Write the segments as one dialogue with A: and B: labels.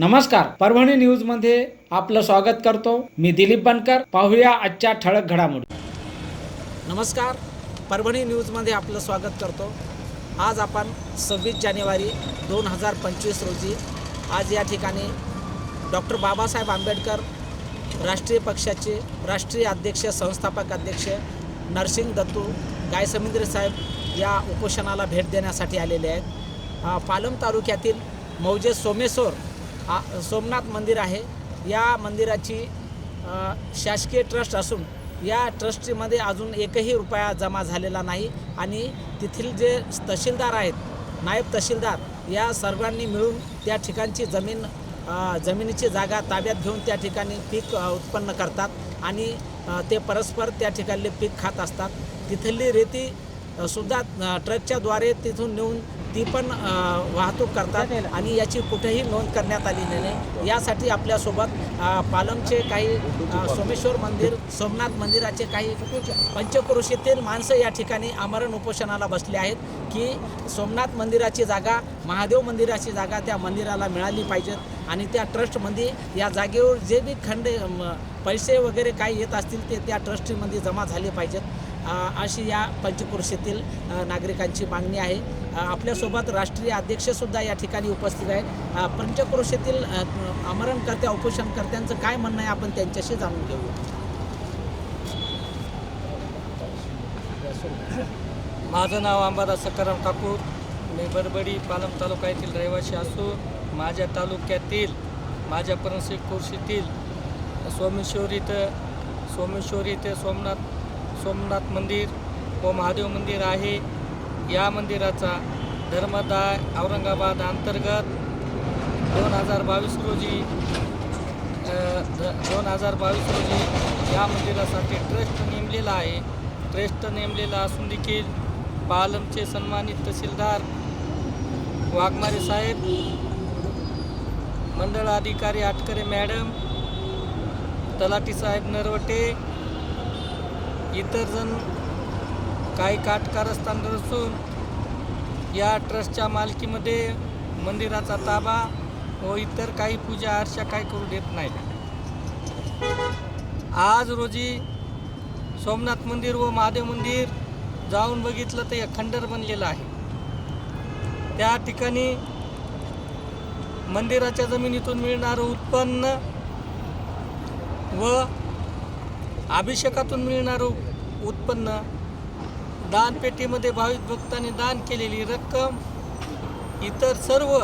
A: नमस्कार परभणी न्यूजमध्ये आपलं स्वागत करतो. मी दिलीप बनकर पाहूया आजच्या ठळक घडामोडी. नमस्कार परभणी न्यूजमध्ये आपलं स्वागत करतो. आज आपण सव्वीस जानेवारी दोन हजार पंचवीस रोजी आज या ठिकाणी डॉक्टर बाबासाहेब आंबेडकर राष्ट्रीय पक्षाचे राष्ट्रीय अध्यक्ष संस्थापक अध्यक्ष नरसिंग दत्तू गायसमुद्रे साहेब या उपोषणाला भेट देण्यासाठी आलेले आहेत. पालम तालुक्यातील मौजे सोमेश्वर आ सोमनाथ मंदिर आहे. या मंदिराची शासकीय ट्रस्ट असून या ट्रस्टीमध्ये अजून एकही रुपया जमा झालेला नाही आणि तेथील जे तहसीलदार आहेत नायब तहसीलदार या सर्वांनी मिळून त्या ठिकाणची जमीन जमिनीची जागा ताब्यात घेऊन त्या ठिकाणी पीक उत्पन्न करतात आणि ते परस्पर त्या ठिकाणले पीक खात असतात. तिथली रेती सुद्धा अ, ट्रकच्याद्वारे तिथून नेऊन ती पण वाहतूक करतात आणि याची कुठेही नोंद करण्यात आलेली नाही. यासाठी आपल्यासोबत पालमचे काही सोमेश्वर मंदिर सोमनाथ मंदिराचे काही पंचक्रोशीतील माणसं या ठिकाणी आमरण उपोषणाला बसले आहेत की सोमनाथ मंदिराची जागा महादेव मंदिराची जागा त्या मंदिराला मिळाली पाहिजेत आणि त्या ट्रस्टमध्ये या जागेवर जे बी खंडे म, पैसे वगैरे काही येत असतील ते त्या ट्रस्टीमध्ये जमा झाले पाहिजेत. अशी या पंचक्रोशीतील नागरिकांची मागणी आहे. आपल्यासोबत राष्ट्रीय अध्यक्षसुद्धा या ठिकाणी उपस्थित आहेत. अ, पंचक्रोशीतील आमरणकर्त्या उपोषणकर्त्यांचं काय म्हणणं आहे आपण त्यांच्याशी जाणून घेऊ
B: माझं नाव अंबादास सकाराम ठाकूर मी बरबडी पालम तालुका येथील रहिवासी असून माझ्या तालुक्यातील माझ्या परंशी कोर्शीतील सोमेश्वर इथं सोमेश्वर इथं सोमनाथ सोमनाथ मंदिर व महादेव मंदिर आहे. या मंदिराचा धर्मदाय औरंगाबाद अंतर्गत दोन हजार बावीस रोजी दोन हजार बावीस रोजी या मंदिरासाठी ट्रस्ट नेमलेला आहे. ट्रस्ट नेमलेला असून देखील पालमचे सन्मानित तहसीलदार वाघमारे साहेब मंडळ अधिकारी आटकरे मॅडम तलाटी साहेब नरवटे इतर जण काही काटकारस्थान असून या ट्रस्टच्या मालकीमध्ये मंदिराचा ताबा व इतर काही पूजा आरशा काही करू देत नाही. आज रोजी सोमनाथ मंदिर व महादेव मंदिर जाऊन बघितलं तर खंडर बनलेलं आहे. त्या ठिकाणी मंदिराच्या जमिनीतून मिळणारं उत्पन्न व अभिषेकातून मिळणारं उत्पन्न दानपेटीमध्ये भाविक भक्तांनी दान केलेली रक्कम इतर सर्व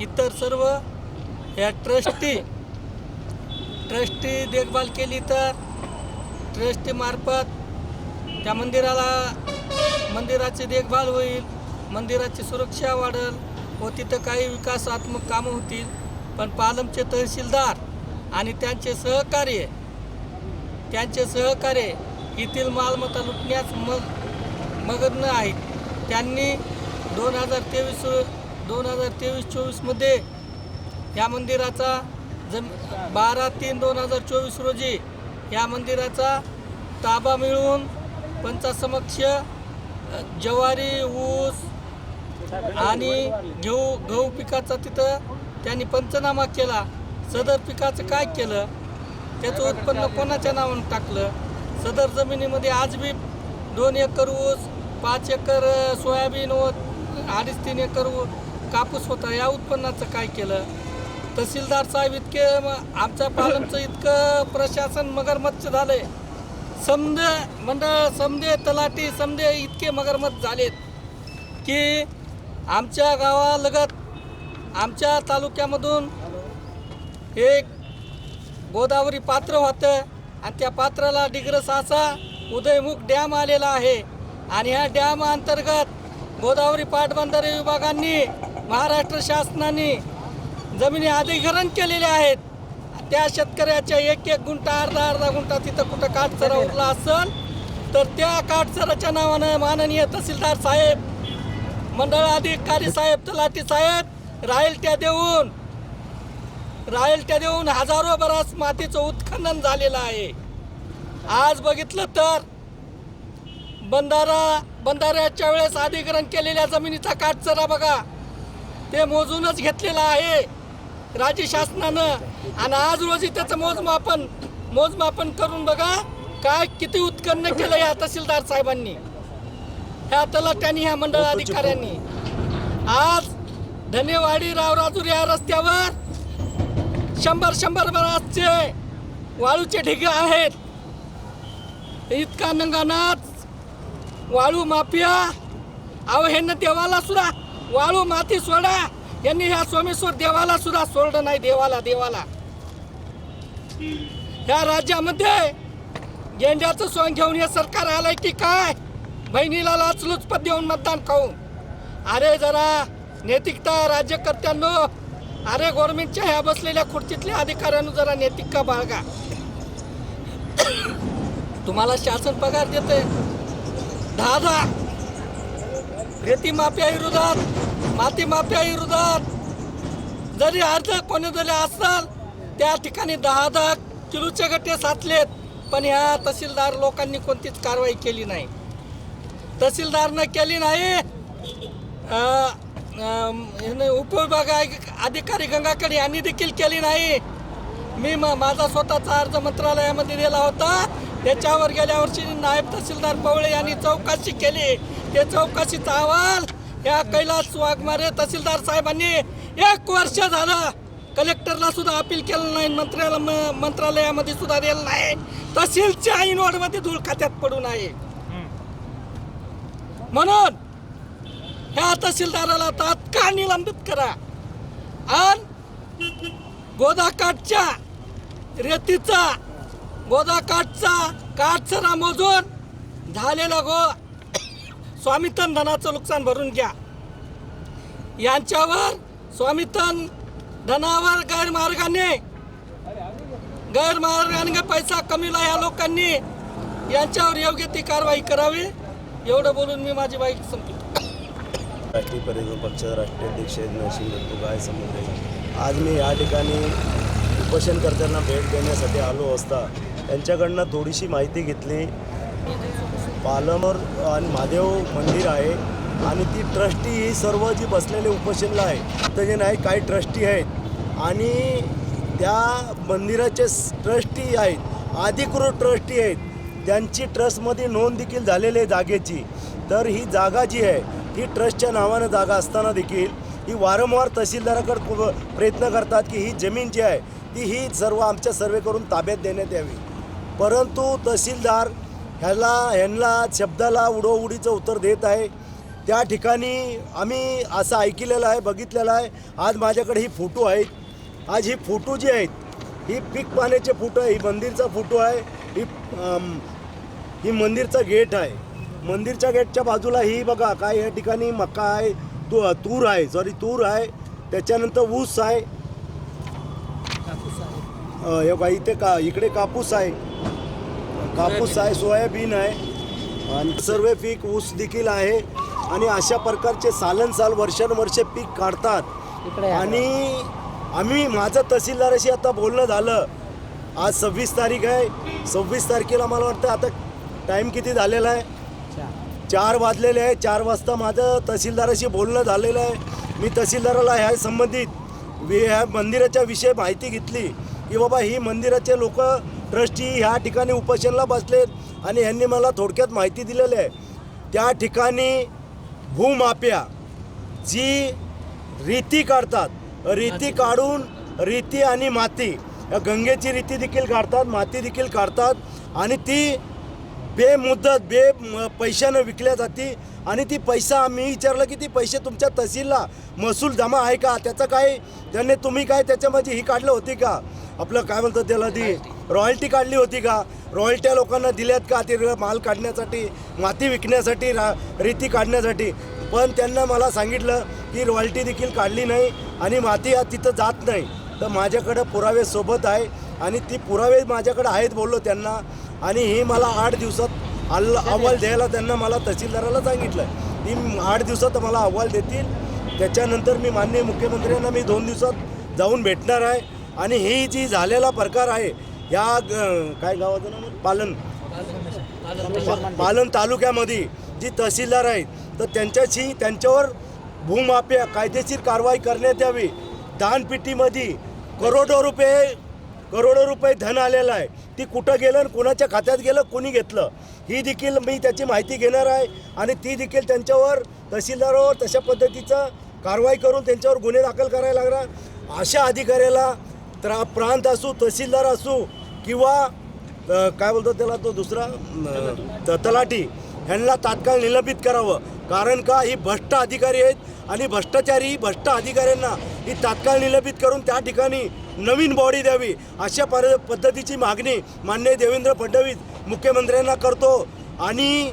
B: इतर सर्व या ट्रस्टी ट्रस्टी देखभाल केली तर ट्रस्टीमार्फत त्या मंदिराला मंदिराची देखभाल होईल मंदिराची सुरक्षा वाढेल व तिथं काही विकासात्मक कामं होतील. पण पालमचे तहसीलदार आणि त्यांचे सहकार्य त्यांचे सहकार्य येथील मालमत्ता लुटण्यास मग मग्न आहेत त्यांनी दोन हजार तेवीस दोन हजार तेवीस चोवीसमध्ये या मंदिराचा जम बारा तीन दोन हजार चोवीस रोजी या मंदिराचा ताबा मिळवून पंचासमक्ष ज्वारी ऊस आणि गहू गहू पिकाचा तिथं त्यांनी पंचनामा केला. सदर पिकाचं काय केलं? त्याचं उत्पन्न कोणाच्या नावानं टाकलं? सदर जमिनीमध्ये आज बी दोन एकर ऊस पाच एकर सोयाबीन व अडीच तीन एकर कापूस होता. या उत्पन्नाचं काय केलं? तहसीलदार साहेब इतके आमच्या पालमचं इतकं प्रशासन मगरमच्छ झालंय. समदे मंडळ समदे तलाठी समदे इतके मगरमच्छ झालेत की आमच्या गावालगत आमच्या तालुक्यामधून एक गोदावरी पात्र होतं. आणि त्या पात्राला डिग्रसाचा उदयमुख डॅम आलेला आहे. आणि ह्या डॅम अंतर्गत गोदावरी पाटबंधारे विभागांनी महाराष्ट्र शासनाने जमिनी अधिग्रहण केलेल्या आहेत. त्या शेतकऱ्याच्या एक एक गुंठा अर्धा अर्धा गुंठा तिथं कुठं काटचरा उरला असेल तर त्या काटचराच्या नावानं माननीय तहसीलदार साहेब मंडळ अधिकारी साहेब तलाठी साहेब राहील त्या देऊन रायलट्या देऊन हजारो बराच मातीचं उत्खनन झालेलं आहे. आज बघितलं तर बंधारा बंधाऱ्याच्या वेळेस अधिग्रहण केलेल्या जमिनीचा काटचरा बघा. ते मोजूनच घेतलेला आहे. राज्य शासनानं आणि आज रोजी त्याचं मोजमापन मोजमापन करून बघा काय किती उत्खनन केलं या तहसीलदार साहेबांनी. ह्या तलाट्यांनी ह्या मंडळ अधिकाऱ्यांनी आज धनेवाडी रावराजूर या रस्त्यावर शंभर शंभर बराचचे वाळूचे ढिगे आहेत. इतका नंगानाच वाळू माफिया. अहो ह्यांना देवाला सुद्धा वाळू माती सोडा. यांनी ह्या सोमेश्वर देवाला सुद्धा सोडलं नाही देवाला देवाला. ह्या राज्यामध्ये गेंड्याचं सोंग घेऊन हे सरकार आलंय की काय? बहिणीला लाचलुचपत देऊन मतदान खाऊन. अरे जरा नैतिकता राज्यकर्त्यांनो अरे गव्हर्नमेंटच्या ह्या बसलेल्या खुर्चीतल्या अधिकाऱ्यांनो जरा नैतिकता बाळगा? तुम्हाला शासन पगार देते दहा दहा रेती माफिया विरोधात माती माफिया विरोधात. जरी अर्ज कोणी जरी असाल त्या ठिकाणी दहा दहा किलोचे गट्टे साचलेत पण ह्या तहसीलदार लोकांनी कोणतीच कारवाई केली नाही. तहसीलदारनं केली नाही. उपविभाग अधिकारी गंगाकडे यांनी देखील केली नाही. मी माझा स्वतःचा अर्ज मंत्रालयामध्ये दिला होता. त्याच्यावर गेल्या वर्षी नायब तहसीलदार पवळे यांनी चौकशी केली. ते चौकशीचा अहवाल या कैलास वाघमारे तहसीलदार साहेबांनी एक वर्ष झालं कलेक्टरला सुद्धा अपील केलं नाही मंत्र्याला म- मंत्रालयामध्ये सुद्धा दिलं नाही. तहसीलच्या इनवॉर्डमध्ये धूळ खात्यात पडू नये. म्हणून ह्या तहसीलदाराला तात्काळ निलंबित करा. आणि गोदाकाठच्या रेतीचा गोदाकाठचा काठसरा मोजून झालेला गो स्वामीतन धनाचं नुकसान भरून घ्या. यांच्यावर स्वामीतन धनावर गैरमार्गाने गैरमार्गाने पैसा कमीला या लोकांनी यांच्यावर योग्य ती कारवाई करावी. एवढं बोलून मी माझी बाईक संपली
C: राष्ट्रीय परिवर्तन पक्षाचे राष्ट्रीय अध्यक्ष नरसिंह दत्तू गाय समुद्रे आज मी या ठिकाणी उपोषणकर्त्यांना भेट देण्यासाठी आलो असता त्यांच्याकडनं थोडीशी माहिती घेतली. पालमर आणि महादेव मंदिर आहे आणि ती ट्रस्टी ही सर्व जी बसलेले उपोषणला आहे तर जे नाही काही ट्रस्टी आहेत. आणि त्या मंदिराचे ट्रस्टी आहेत अधिकृत ट्रस्टी आहेत. त्यांची ट्रस्टमध्ये नोंद देखील झालेली आहे जागेची. तर ही जागा जी आहे ही ट्रस्टच्या नावानं जागा असताना देखील ही वारंवार तहसीलदाराकडे प्रयत्न करतात की ही जमीन जी आहे ती ही सर्व आमच्या सर्वे करून ताब्यात देण्यात यावी. परंतु तहसीलदार ह्याला ह्यांना शब्दाला उडोउडीचं उत्तर देत आहे. त्या ठिकाणी आम्ही असं ऐकलेलं आहे बघितलेलं आहे. आज माझ्याकडे ही फोटो आहेत. आज ही फोटो जी आहेत ही पीक पाण्याचे फोटो आहे ही मंदिरचा फोटो आहे ही ही मंदिरचा गेट आहे. मंदिरच्या गेटच्या बाजूला ही बघा काय या ठिकाणी मका आहे तू तूर आहे सॉरी तूर आहे. त्याच्यानंतर ऊस आहे. हे बघा इथे का इकडे कापूस आहे. कापूस आहे सोयाबीन आहे. आणि सर्व पीक ऊस देखील आहे. आणि अशा प्रकारचे सालन साल वर्षानुवर्षे पीक काढतात. आणि आम्ही माझं तहसीलदाराशी आता बोलणं झालं. आज सव्वीस तारीख आहे. सव्वीस तारखेला मला वाटतं आता टाईम किती झालेला आहे? चार वाजलेले आहे चार वाजता माझं तहसीलदाराशी बोलणं झालेलं आहे. मी तहसीलदाराला ह्या संबंधित वि- ह्या मंदिराच्या विषयी माहिती घेतली की बाबा ही मंदिराचे लोक ट्रस्टी ह्या ठिकाणी उपोषणला बसलेत आणि ह्यांनी मला थोडक्यात माहिती दिलेली आहे. त्या ठिकाणी भूमाप्या जी रीती काढतात रीती काढून रीती आणि माती या गंगेची रीती देखील काढतात माती देखील काढतात आणि ती बेमुदत बे पैशानं विकल्या जाते आणि ती पैसा मी विचारलं की ती पैसे तुमच्या तहसीलला महसूल जमा आहे का? त्याचं काय त्याने तुम्ही काय त्याच्यामध्ये ही काढलं होती का? आपलं काय म्हणतात त्याला ती? रॉयल्टी काढली होती का? रॉयल्ट्या लोकांना दिल्यात का ते माल काढण्यासाठी माती विकण्यासाठी रा रीती काढण्यासाठी? पण त्यांना मला सांगितलं की रॉयल्टी देखील काढली नाही आणि माती आज तिथं जात नाही. तर माझ्याकडं पुरावे सोबत आहे आणि ती पुरावे माझ्याकडे आहेत बोललो त्यांना. आणि हे मला आठ दिवसात अल्ल अहवाल द्यायला त्यांना मला तहसीलदाराला सांगितलं. ती आठ दिवसात मला अहवाल देतील. त्याच्यानंतर मी माननीय मुख्यमंत्र्यांना मी दोन दिवसात जाऊन भेटणार आहे. आणि ही जी झालेला प्रकार आहे या काय गावाचं नाव? पालन. पालन तालुक्यामध्ये जी तहसीलदार आहेत तर त्यांच्याशी त्यांच्यावर भूमाप्या कायदेशीर कारवाई करण्यात यावी. दानपेटीमध्ये करोडो रुपये करोडो रुपये धन आलेलं आहे. ती कुठं गेलं आणि कुणाच्या खात्यात गेलं कोणी घेतलं? ही देखील मी त्याची माहिती घेणार आहे आणि ती देखील त्यांच्यावर तहसीलदारावर तशा पद्धतीचं कारवाई करून त्यांच्यावर गुन्हे दाखल करायला लागणार. अशा अधिकाऱ्याला त्रा प्रांत असू तहसीलदार असू किंवा काय बोलतात त्याला तो दुसरा तलाठी ह्यांना तात्काळ निलंबित करावं. कारण का ही भ्रष्ट अधिकारी आहेत आणि भ्रष्टाचारी भ्रष्ट अधिकाऱ्यांना ही तात्काळ निलंबित करून त्या ठिकाणी नवीन बॉडी द्यावी अशा पर पद्धतीची मागणी मान्य देवेंद्र फडणवीस मुख्यमंत्र्यांना करतो. आणि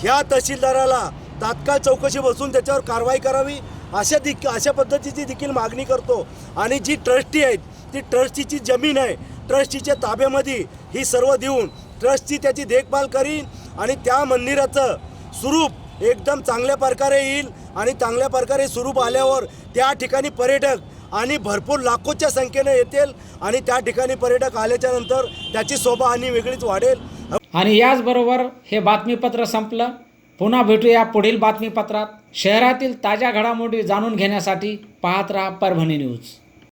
C: ह्या तहसीलदाराला तात्काळ चौकशी बसून त्याच्यावर कारवाई करावी अशा दिक अशा पद्धतीची देखील मागणी करतो. आणि जी ट्रस्टी आहेत ती ट्रस्टीची जमीन आहे ट्रस्टीच्या ताब्यामध्ये ही सर्व देऊन ट्रस्टची त्याची देखभाल करीन आणि त्या मंदिराचं स्वरूप एकदम चांगल्या प्रकारे येईल आणि चांगल्या प्रकारे स्वरूप आल्यावर त्या ठिकाणी पर्यटक आणि भरपूर लाखोच्या संख्येने येतील आणि त्या ठिकाणी पर्यटक आल्याच्यानंतर त्याची शोभा आणि वेगळीच वाढेल.
A: आणि याचबरोबर हे बातमीपत्र संपलं. पुन्हा भेटूया पुढील बातमीपत्रात. शहरातील ताज्या घडामोडी जाणून घेण्यासाठी पाहत राहा परभणी न्यूज.